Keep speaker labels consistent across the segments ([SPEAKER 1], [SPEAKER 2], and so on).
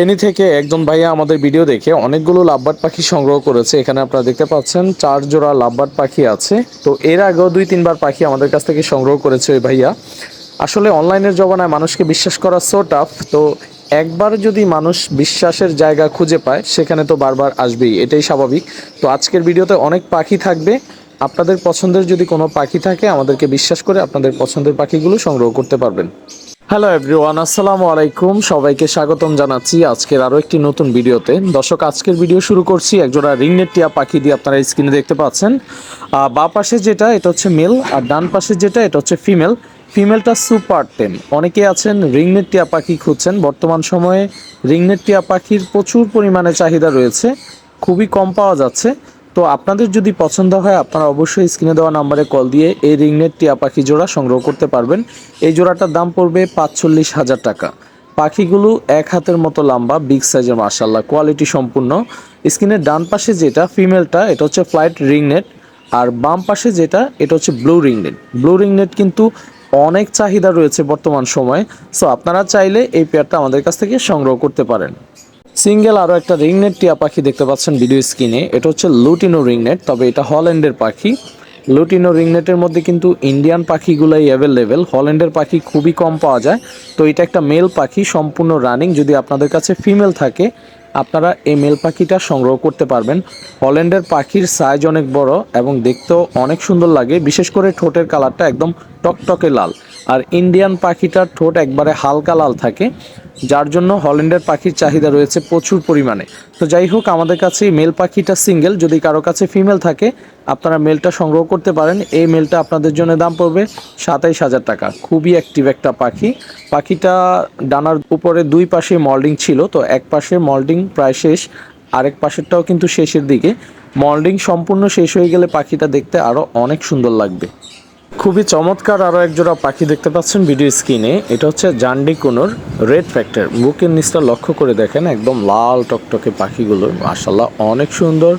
[SPEAKER 1] ফেনী থেকে একজন ভাইয়া আমাদের ভিডিও দেখে অনেকগুলো লাভবার্ড পাখি সংগ্রহ করেছে। এখানে আপনারা দেখতে পাচ্ছেন, চার জোড়া লাভবার্ড পাখি আছে। তো এর আগেও দুই, তিনবার পাখি আমাদের কাছ থেকে সংগ্রহ করেছে ওই ভাইয়া। আসলে অনলাইনের জমানায় মানুষকে বিশ্বাস করা সো টাফ তো একবার যদি মানুষ বিশ্বাসের জায়গা খুঁজে পায়, সেখানে তো বারবার আসবেই, এটাই স্বাভাবিক। তো আজকের ভিডিওতে অনেক পাখি থাকবে। আপনাদের পছন্দের যদি কোনো পাখি থাকে, আমাদেরকে বিশ্বাস করে আপনাদের পছন্দের পাখিগুলো সংগ্রহ করতে পারবেন। হ্যালো এভরিওয়ান আসসালামু আলাইকুম সবাইকে স্বাগতম জানাচ্ছি আজকের আরও একটি নতুন ভিডিওতে। দর্শক, আজকের ভিডিও শুরু করছি একজোড়া রিংনেট টিয়া পাখি দিয়ে আপনারা স্ক্রিনে দেখতে পাচ্ছেন। বা পাশে যেটা, এটা হচ্ছে মেল আর ডান পাশে যেটা, এটা হচ্ছে ফিমেল ফিমেলটা সুপার টেম অনেকে আছেন রিংনেট টিয়া পাখি খুঁজছেন। বর্তমান সময়ে রিংনেট টিয়া পাখির প্রচুর পরিমাণে চাহিদা রয়েছে। খুবই কম পাওয়া যাচ্ছে। তো আপনাদের যদি পছন্দ হয়, আপনারা অবশ্যই স্ক্রিনে দেওয়া নাম্বারে কল দিয়ে এই রিংনেট টিয়া পাখি জোড়া সংগ্রহ করতে পারবেন। এই জোড়াটার দাম পড়বে পাঁচচল্লিশ হাজার টাকা। পাখিগুলো এক হাতের মতো লম্বা বিগ সাইজের মার্শাল্লাহ কোয়ালিটি সম্পূর্ণ। স্ক্রিনের ডান পাশে যেটা ফিমেলটা এটা হচ্ছে ফ্লাইট রিংনেট আর বাম পাশে যেটা, এটা হচ্ছে ব্লু রিংনেট ব্লু রিংনেট কিন্তু অনেক চাহিদা রয়েছে বর্তমান সময়ে। সো আপনারা চাইলে এই পেয়ারটা আমাদের কাছ থেকে সংগ্রহ করতে পারেন। সিঙ্গেল আরও একটা রিংনেট টিয়া পাখি দেখতে পাচ্ছেন ভিডিও স্ক্রিনে। এটা হচ্ছে লুটিনো রিংনেট, তবে এটা হল্যান্ডের পাখি। লুটিনো রিংনেটের মধ্যে কিন্তু ইন্ডিয়ান পাখিগুলাই অ্যাভেলেবেল হল্যান্ডের পাখি খুবই কম পাওয়া যায়। তো এটা একটা মেল পাখি, সম্পূর্ণ রানিং যদি আপনাদের কাছে ফিমেল থাকে, আপনারা এই মেল পাখিটা সংগ্রহ করতে পারবেন। হল্যান্ডের পাখির সাইজ অনেক বড় এবং দেখতেও অনেক সুন্দর লাগে। বিশেষ করে ঠোঁটের কালারটা একদম টকটকে লাল। আর ইন্ডিয়ান পাখিটার ঠোঁট একবারে হালকা লাল থাকে, যার জন্য হল্যান্ডের পাখির চাহিদা রয়েছে প্রচুর পরিমাণে। তো যাই হোক, আমাদের কাছে মেল পাখিটা সিঙ্গেল যদি কারও কাছে ফিমেল থাকে, আপনারা মেলটা সংগ্রহ করতে পারেন। এই মেলটা আপনাদের জন্য দাম পড়বে সাতাইশ হাজার টাকা। খুবই অ্যাক্টিভ একটা পাখি। পাখিটা ডানার উপরে দুই পাশে মল্ডিং ছিল, তো এক পাশে মল্ডিং প্রায় শেষ, আরেক পাশেরটাও কিন্তু শেষের দিকে। মল্ডিং সম্পূর্ণ শেষ হয়ে গেলে পাখিটা দেখতে আরও অনেক সুন্দর লাগবে। খুবই চমৎকার আরও একজোড়া পাখি দেখতে পাচ্ছেন ভিডিও স্ক্রিনে। এটা হচ্ছে জান্ডি কোনোর রেড ফ্যাক্টর বুকের নিচটা লক্ষ্য করে দেখেন, একদম লাল টকটকে পাখিগুলো। মাসাল্লাহ অনেক সুন্দর।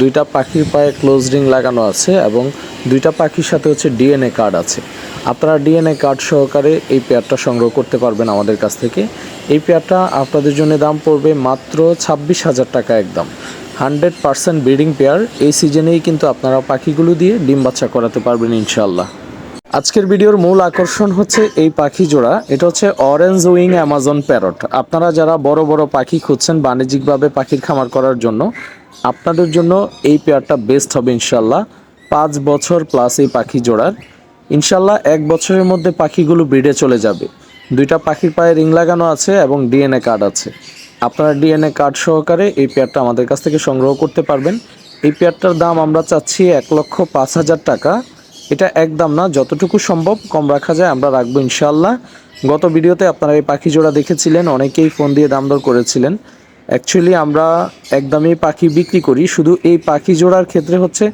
[SPEAKER 1] দুইটা পাখির পায়ে ক্লোজ রিং লাগানো আছে এবং দুইটা পাখির সাথে হচ্ছে ডিএনএ কার্ড আছে। আপনারা ডিএনএ কার্ড সহকারে এই পেয়ারটা সংগ্রহ করতে পারবেন আমাদের কাছ থেকে। এই পেয়ারটা আপনাদের জন্য দাম পড়বে মাত্র ছাব্বিশ হাজার টাকা একদম। Hundred percent breeding pair. এই সিজনেই কিন্তু আপনারা পাখিগুলো দিয়ে ডিম বাচ্চা করাতে পারবেন ইনশাল্লাহ আজকের ভিডিওর মূল আকর্ষণ হচ্ছে এই পাখি জোড়া। এটা হচ্ছে অরেঞ্জ উইং অ্যামাজন প্যারট আপনারা যারা বড় বড় পাখি খুঁজছেন বাণিজ্যিকভাবে পাখির খামার করার জন্য, আপনাদের জন্য এই পেয়ারটা বেস্ট হবে ইনশাল্লাহ পাঁচ বছর প্লাস এই পাখি জোড়ার। ইনশাল্লাহ এক বছরের মধ্যে পাখিগুলো ব্রিডে চলে যাবে। দুইটা পাখির পায়ে রিং লাগানো আছে এবং ডিএনএ কার্ড আছে। আপনারা ডিএনএ কার্ড সহকারে এই পেয়ারটা আমাদের কাছ থেকে সংগ্রহ করতে পারবেন। এই পেয়ারটার দাম আমরা চাচ্ছি এক লক্ষ পাঁচ হাজার টাকা। এটা একদম না, যতটুকু সম্ভব কম রাখা যায়, আমরা রাখব ইনশাল্লাহ গত ভিডিওতে আপনারা এই পাখি জোড়া দেখেছিলেন, অনেকেই ফোন দিয়ে দাম দর করেছিলেন। অ্যাকচুয়ালি আমরা একদমই পাখি বিক্রি করি, শুধু এই পাখি জোড়ার ক্ষেত্রে হচ্ছে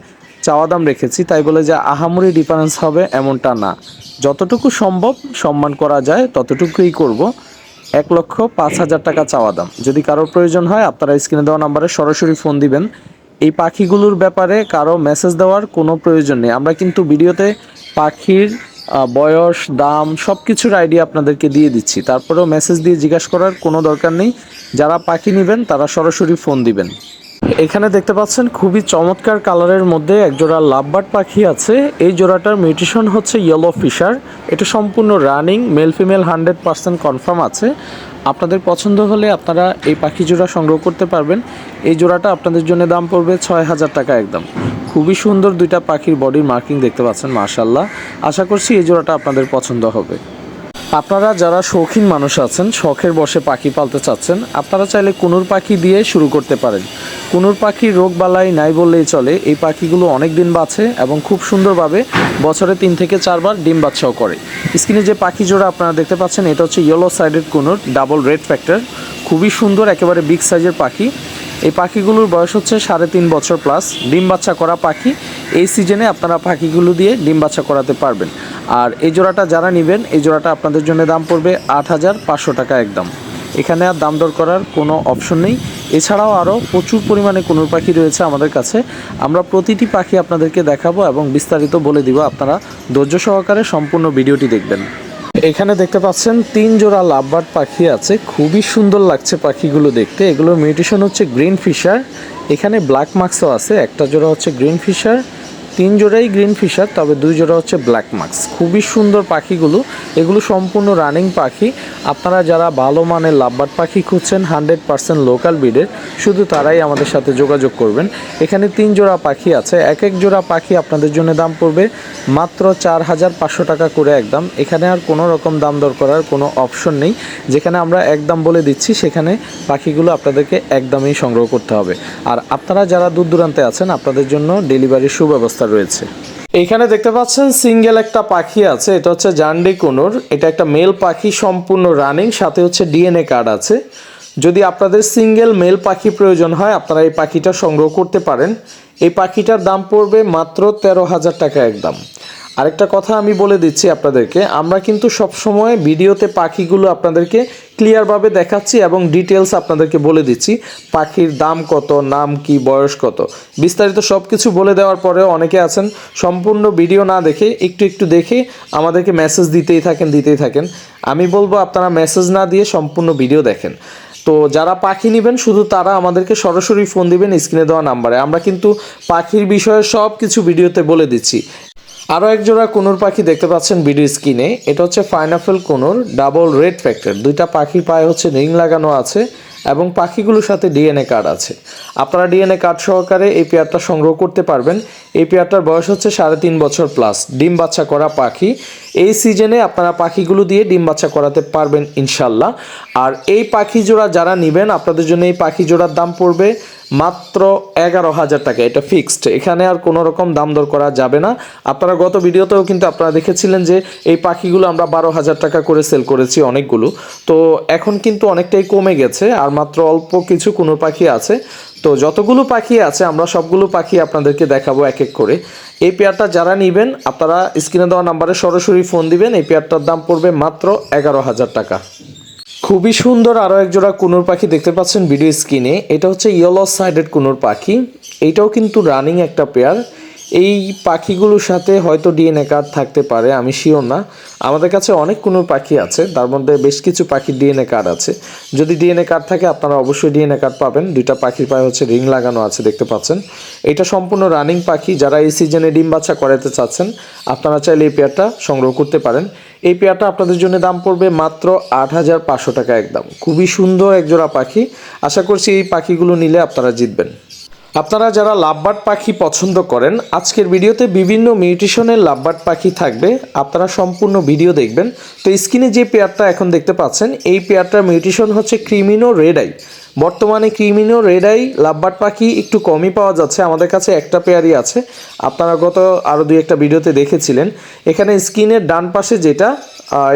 [SPEAKER 1] চাওয়া দাম রেখেছি, তাই বলে যে আহামরি ডিফারেন্স হবে এমনটা না। যতটুকু সম্ভব সম্মান করা যায়, ততটুকুই করব। এক লক্ষ পাঁচ হাজার টাকা চাওয়া দাম। যদি কারোর প্রয়োজন হয়, আপনারা স্ক্রিনে দেওয়া নাম্বারে সরাসরি ফোন দিবেন। এই পাখিগুলোর ব্যাপারে কারও মেসেজ দেওয়ার কোনো প্রয়োজন নেই। আমরা কিন্তু ভিডিওতে পাখির বয়স, দাম সব কিছুর আইডিয়া আপনাদেরকে দিয়ে দিচ্ছি। তারপরেও মেসেজ দিয়ে জিজ্ঞাসা করার কোনো দরকার নেই। যারা পাখি নেবেন, তারা সরাসরি ফোন দিবেন। এখানে দেখতে পাচ্ছেন, খুবই চমৎকার কালারের মধ্যে একজোড়া লাভবার্ড পাখি আছে। এই জোড়াটার মিউটিশন হচ্ছে ইয়েলো ফিশার এটা সম্পূর্ণ running male female hundred percent confirm আছে। আপনাদের পছন্দ হলে আপনারা এই পাখি জোড়া সংগ্রহ করতে পারবেন। এই জোড়াটা আপনাদের জন্য দাম পড়বে ছয় হাজার টাকা একদম। খুবই সুন্দর দুইটা পাখির বডির মার্কিং দেখতে পাচ্ছেন মার্শাল্লাহ আশা করছি এই জোড়াটা আপনাদের পছন্দ হবে। আপনারা যারা শৌখিন মানুষ আছেন, শখের বসে পাখি পালতে চাচ্ছেন, আপনারা চাইলে কুনুর পাখি দিয়ে শুরু করতে পারেন। কুনুর পাখির রোগ বালাই নাই বললেই চলে, এই পাখিগুলো অনেক দিন বাঁচে এবং খুব সুন্দরভাবে বছরে তিন থেকে চারবার ডিম বাচ্চাও করে। স্ক্রিনে যে পাখি জোড়া আপনারা দেখতে পাচ্ছেন, এটা হচ্ছে yellow sided conure double red factor খুবই সুন্দর, একেবারে বিগ সাইজের পাখি। এই পাখিগুলোর বয়স হচ্ছে সাড়ে তিন বছর প্লাস ডিম বাচ্চা করা পাখি এই সিজনে আপনারা পাখিগুলো দিয়ে ডিম বাচ্চা করাতে পারবেন। আর এই জোড়াটা যারা নেবেন, এই জোড়াটা আপনাদের জন্য দাম পড়বে আট হাজার পাঁচশো টাকা একদম। এখানে আর দাম দর করার কোনো অপশন নেই। এছাড়াও আরও প্রচুর পরিমাণে কুনুর পাখি রয়েছে আমাদের কাছে। আমরা প্রতিটি পাখি আপনাদেরকে দেখাবো এবং বিস্তারিত বলে দিব, আপনারা ধৈর্য সহকারে সম্পূর্ণ ভিডিওটি দেখবেন। এখানে দেখতে পাচ্ছেন তিন জোড়া লাভবার্ড পাখি আছে। খুবই সুন্দর লাগছে পাখিগুলো দেখতে। এগুলোর মিউটেশন হচ্ছে গ্রিন ফিশার। এখানে ব্ল্যাক মার্কসও আছে। একটা জোড়া হচ্ছে গ্রিন ফিশার। তিন জোড়াই গ্রিন ফিশার, তবে দুই জোড়া হচ্ছে ব্ল্যাক মার্কস খুবই সুন্দর পাখিগুলো। এগুলো সম্পূর্ণ রানিং পাখি। আপনারা যারা ভালো মানের লাভবার্ড পাখি খুঁজছেন হান্ড্রেড পার্সেন্ট লোকাল ব্রিডের শুধু তারাই আমাদের সাথে যোগাযোগ করবেন। এখানে তিন জোড়া পাখি আছে। এক এক জোড়া পাখি আপনাদের জন্য দাম পড়বে মাত্র চার হাজার পাঁচশো টাকা করে একদম। এখানে আর কোনো রকম দাম দর করার কোনো অপশন নেই। যেখানে আমরা একদম বলে দিচ্ছি, সেখানে পাখিগুলো আপনাদেরকে একদমই সংগ্রহ করতে হবে। আর আপনারা যারা দূর দূরান্তে আছেন, আপনাদের জন্য ডেলিভারির সুব্যবস্থা রয়েছে। এখানে দেখতে পাচ্ছেন সিঙ্গেল একটা পাখি আছে, এটা হচ্ছে জান্ডি কুনুর। এটা একটা মেল পাখি, সম্পূর্ণ রানিং, সাথে হচ্ছে ডিএনএ কার্ড আছে। যদি আপনাদের সিঙ্গেল মেল পাখি প্রয়োজন হয়, আপনারা এই পাখিটা সংগ্রহ করতে পারেন। এই পাখিটার দাম পড়বে মাত্র তেরো হাজার টাকা একদম। আরেকটা কথা আমি বলে দিচ্ছি আপনাদেরকে, আমরা কিন্তু সবসময় ভিডিওতে পাখিগুলো আপনাদেরকে ক্লিয়ারভাবে দেখাচ্ছি এবং ডিটেলস আপনাদেরকে বলে দিচ্ছি, পাখির দাম কত, নাম কি, বয়স কত। বিস্তারিত সব কিছু বলে দেওয়ার পরেও অনেকে আছেন, সম্পূর্ণ ভিডিও না দেখে, একটু একটু দেখে আমাদেরকে মেসেজ দিতেই থাকেন দিতেই থাকেন। আমি বলব আপনারা মেসেজ না দিয়ে সম্পূর্ণ ভিডিও দেখেন। তো যারা পাখি নেবেন, শুধু তারা আমাদেরকে সরাসরি ফোন দিবেন স্ক্রিনে দেওয়া নাম্বারে। আমরা কিন্তু পাখির বিষয়ে সব কিছু ভিডিওতে বলে দিচ্ছি। আরও এক জোড়া কুনুর পাখি দেখতে পাচ্ছেন ভিডিও স্ক্রিনে। এটা হচ্ছে pineapple conure, double red factor. দুইটা পাখি পায়ে হচ্ছে রিং লাগানো আছে এবং পাখিগুলোর সাথে ডিএনএ কার্ড আছে। আপনারা ডিএনএ কার্ড সহকারে এই পেয়ারটা সংগ্রহ করতে পারবেন। এই পেয়ারটার বয়স হচ্ছে সাড়ে তিন বছর প্লাস, ডিম বাচ্চা করা পাখি। এই সিজনে আপনারা পাখিগুলো দিয়ে ডিম বাচ্চা করাতে পারবেন ইনশাল্লাহ। আর এই পাখি জোড়া যারা নেবেন, আপনাদের জন্য এই পাখি জোড়ার দাম পড়বে মাত্র এগারো হাজার টাকা। এটা ফিক্সড এখানে আর কোনো রকম দাম দর করা যাবে না। আপনারা গত ভিডিওতেও কিন্তু আপনারা দেখেছিলেন যে এই পাখিগুলো আমরা বারো হাজার টাকা করে সেল করেছি অনেকগুলো। তো এখন কিন্তু অনেকটাই কমে গেছে, আর মাত্র অল্প কিছু কোনো পাখি আছে। তো যতগুলো পাখি আছে, আমরা সবগুলো পাখি আপনাদেরকে দেখাবো এক এক করে। এই পেয়ারটা যারা নেবেন, আপনারা স্ক্রিনে দেওয়া নাম্বারে সরাসরি ফোন দিবেন। এই পেয়ারটার দাম পড়বে মাত্র এগারো হাজার টাকা। খুবই সুন্দর আরও এক জোড়া কুনুর পাখি দেখতে পাচ্ছেন ভিডিও স্ক্রিনে। এটা হচ্ছে ইয়েলো সাইডেড কুনুর পাখি। এটাও কিন্তু রানিং একটা পেয়ার এই পাখিগুলোর সাথে হয়তো ডিএনএ কার্ড থাকতে পারে, আমি শিওর না। আমাদের কাছে অনেক কুনুর পাখি আছে, তার মধ্যে বেশ কিছু পাখির ডিএনএ কার্ড আছে। যদি ডিএনএ কার্ড থাকে, আপনারা অবশ্যই ডিএনএ কার্ড পাবেন। দুইটা পাখির পায়ে হচ্ছে রিং লাগানো আছে, দেখতে পাচ্ছেন। এটা সম্পূর্ণ রানিং পাখি, যারা এই সিজনে ডিম বাচ্চা করাতে চাচ্ছেন, আপনারা চাইলে এই পেয়ারটা সংগ্রহ করতে পারেন। এই পেয়ারটা আপনাদের জন্য দাম পড়বে মাত্র আট হাজার পাঁচশো টাকা একদম। খুবই সুন্দর একজোড়া পাখি। আশা করছি এই পাখিগুলো নিলে আপনারা জিতবেন। আপনারা যারা লাভবার্ড পাখি পছন্দ করেন, আজকের ভিডিওতে বিভিন্ন মিউটিশনের লাভবার্ড পাখি থাকবে। আপনারা সম্পূর্ণ ভিডিও দেখবেন। তো স্ক্রিনে যে পেয়ারটা এখন দেখতে পাচ্ছেন, এই পেয়ারটার মিউটিশন হচ্ছে ক্রিমিনো রেড আই। বর্তমানে ক্রিমিনো রেড আই লাভবার্ড পাখি একটু কমই পাওয়া যাচ্ছে, আমাদের কাছে একটা পেয়ারই আছে। আপনারা গত আরও দুই একটা ভিডিওতে দেখেছিলেন। এখানে স্ক্রিনের ডান পাশে যেটা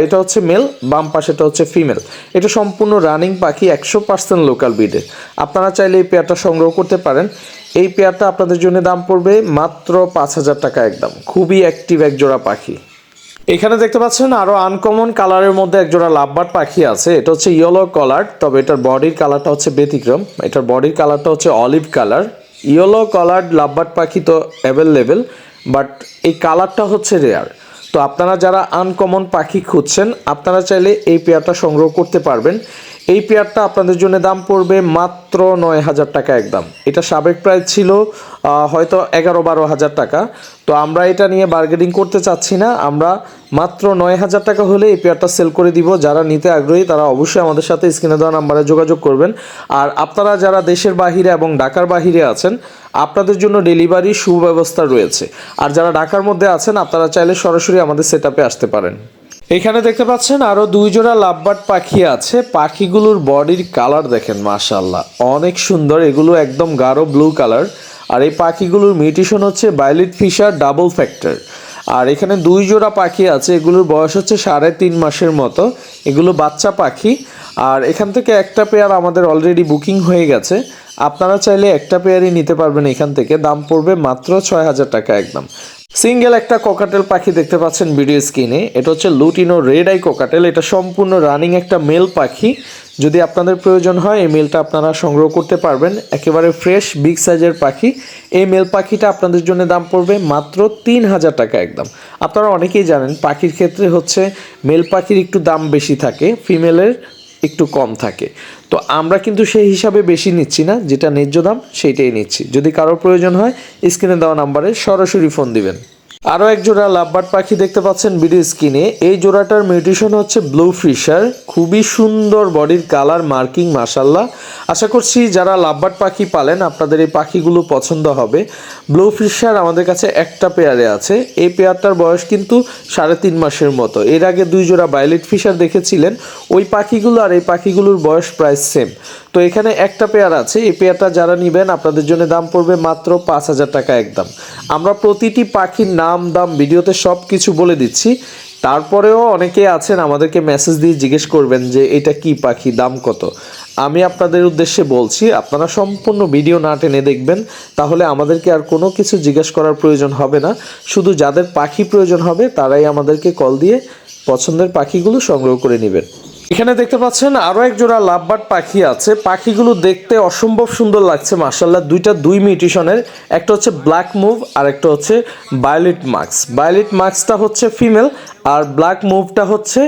[SPEAKER 1] এটা হচ্ছে মেল, বাম পাশেটা হচ্ছে ফিমেল। এটা সম্পূর্ণ রানিং পাখি, একশো পার্সেন্ট লোকাল ব্রিডে। আপনারা চাইলে এই পেয়ারটা সংগ্রহ করতে পারেন। এই পেয়ারটা আপনাদের জন্য দাম পড়বে মাত্র পাঁচ হাজার টাকা একদম। খুবই অ্যাক্টিভ এক জোড়া পাখি। এখানে দেখতে পাচ্ছেন আরও আনকমন কালারের মধ্যে একজোড়া লাভবার পাখি আছে। এটা হচ্ছে ইয়েলো কালার তবে এটার বডির কালারটা হচ্ছে ব্যতিক্রম। এটার বডির কালারটা হচ্ছে অলিভ কালার ইয়েলো কালার লাভবার পাখি তো অ্যাভেলেবেল বাট এই কালারটা হচ্ছে রেয়ার তো আপনারা যারা আনকমন পাখি খুঁজছেন, আপনারা চাইলে এই পেয়ারটা সংগ্রহ করতে পারবেন। এই পেয়ারটা আপনাদের জন্য দাম পড়বে মাত্র নয় হাজার টাকা একদম। এটা সাবেক প্রাইস ছিল হয়তো এগারো বারো হাজার টাকা। তো আমরা এটা নিয়ে বার্গেনিং করতে চাচ্ছি না। আমরা মাত্র নয় হাজার টাকা হলে এই পেয়ারটা সেল করে দিব। যারা নিতে আগ্রহী, তারা অবশ্যই আমাদের সাথে স্ক্রিনে দেওয়া নাম্বারে যোগাযোগ করবেন। আর আপনারা যারা দেশের বাহিরে এবং ঢাকার বাহিরে আছেন, আপনাদের জন্য ডেলিভারি সুব্যবস্থা রয়েছে। আর যারা ঢাকার মধ্যে আছেন, আপনারা চাইলে সরাসরি আমাদের সেট আসতে পারেন। এখানে দেখতে পাচ্ছেন আরও দুই জোড়া লাভবার্ড পাখি আছে। পাখিগুলোর বডির কালার দেখেন মাশাল্লাহ অনেক সুন্দর, এগুলো একদম গাঢ় ব্লু কালার। আর এই পাখিগুলোর মিউটেশন হচ্ছে বাইলিট ফিশার ডাবল ফ্যাক্টর। আর এখানে দুই জোড়া পাখি আছে, এগুলোর বয়স হচ্ছে সাড়ে তিন মাসের মতো। এগুলো বাচ্চা পাখি। আর এখান থেকে একটা পেয়ার আমাদের অলরেডি বুকিং হয়ে গেছে। আপনারা চাইলে একটা পেয়ারই নিতে পারবেন এখান থেকে। দাম পড়বে মাত্র ছয় হাজার টাকা একদম। সিঙ্গেল একটা কোকাটেল পাখি দেখতে পাচ্ছেন ভিডিও স্ক্রিনে। এটা হচ্ছে লুটিনো রেড আই কোকাটেল। এটা সম্পূর্ণ রানিং একটা মেল পাখি। যদি আপনাদের প্রয়োজন হয়, এই মেলটা আপনারা সংগ্রহ করতে পারবেন। একেবারে ফ্রেশ, বিগ সাইজের পাখি। এই মেল পাখিটা আপনাদের জন্য দাম পড়বে মাত্র তিন হাজার টাকা একদম। আপনারা অনেকেই জানেন, পাখির ক্ষেত্রে হচ্ছে মেল পাখির একটু দাম বেশি থাকে। ফিমেলের একটু কম থাকে। তো আমরা কিন্তু সেই হিসাবে বেশি নিচ্ছি না, যেটা ন্যায্য দাম সেইটাই নিচ্ছি। যদি কারোর প্রয়োজন হয়, স্ক্রিনে দেওয়া নাম্বারে সরাসরি ফোন দিবেন। আরও এক জোড়া লাভবার্ড পাখি দেখতে পাচ্ছেন ভিডিও স্ক্রিনে এই জোড়াটার মিউটেশন হচ্ছে ব্লু ফিশার। খুবই সুন্দর বডির কালার, মার্কিং মাসাল্লাহ আশা করছি যারা লাভবার্ড পাখি পালেন, আপনাদের এই পাখিগুলো পছন্দ হবে। ব্লু ফিশার আমাদের কাছে একটা পেয়ারে আছে। এই পেয়ারটার বয়স কিন্তু সাড়ে তিন মাসের মতো। এর আগে দুই জোড়া বায়োলেট ফিশার দেখেছিলেন। ওই পাখিগুলো আর এই পাখিগুলোর বয়স প্রায় সেম তো এখানে একটা পেয়ার আছে। এই পেয়ারটা যারা নেবেন, আপনাদের জন্য দাম পড়বে মাত্র পাঁচ হাজার টাকা একদম। আমরা প্রতিটি পাখির নাম, দাম, ভিডিওতে সব কিছু বলে দিচ্ছি। তারপরেও অনেকে আছেন, আমাদেরকে মেসেজ দিয়ে জিজ্ঞেস করবেন যে, এটা কি পাখি? দাম কত? আমি আপনাদের উদ্দেশ্যে বলছি, আপনারা সম্পূর্ণ ভিডিও না টেনে দেখবেন, তাহলে আমাদেরকে আর কোনো কিছু জিজ্ঞেস করার প্রয়োজন হবে না। শুধু যাদের পাখি প্রয়োজন হবে, তারাই আমাদেরকে কল দিয়ে পছন্দের পাখিগুলো সংগ্রহ করে নেবেন। এখানে দেখতে পাচ্ছেন আরও এক জোড়া লাভবার্ড পাখি আছে। পাখিগুলো দেখতে অসম্ভব সুন্দর লাগছে মার্শাল্লাহ দুইটা দুই মিউটিশনের, একটা হচ্ছে ব্ল্যাক মুভ আর একটা হচ্ছে বায়োলিট মাক্স বায়োলিট মাস্কটা হচ্ছে ফিমেল আর ব্ল্যাক মুভটা হচ্ছে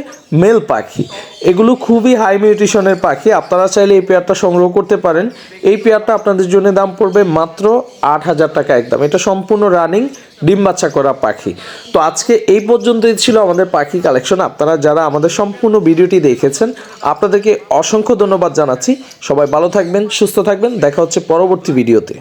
[SPEAKER 1] মেল পাখি। এগুলো খুবই হাই মিউটিশনের পাখি। আপনারা চাইলে এই পেয়ারটা সংগ্রহ করতে পারেন। এই পেয়ারটা আপনাদের জন্য দাম পড়বে মাত্র আট হাজার টাকা একদম। এটা সম্পূর্ণ রানিং ডিম বাচ্চা করা পাখি। তো আজকে এই পর্যন্তই ছিল আমাদের পাখি কালেকশন আপনারা যারা আমাদের সম্পূর্ণ ভিডিওটি দেখেছেন, আপনাদেরকে অসংখ্য ধন্যবাদ জানাচ্ছি। সবাই ভালো থাকবেন, সুস্থ থাকবেন। দেখা হচ্ছে পরবর্তী ভিডিওতে।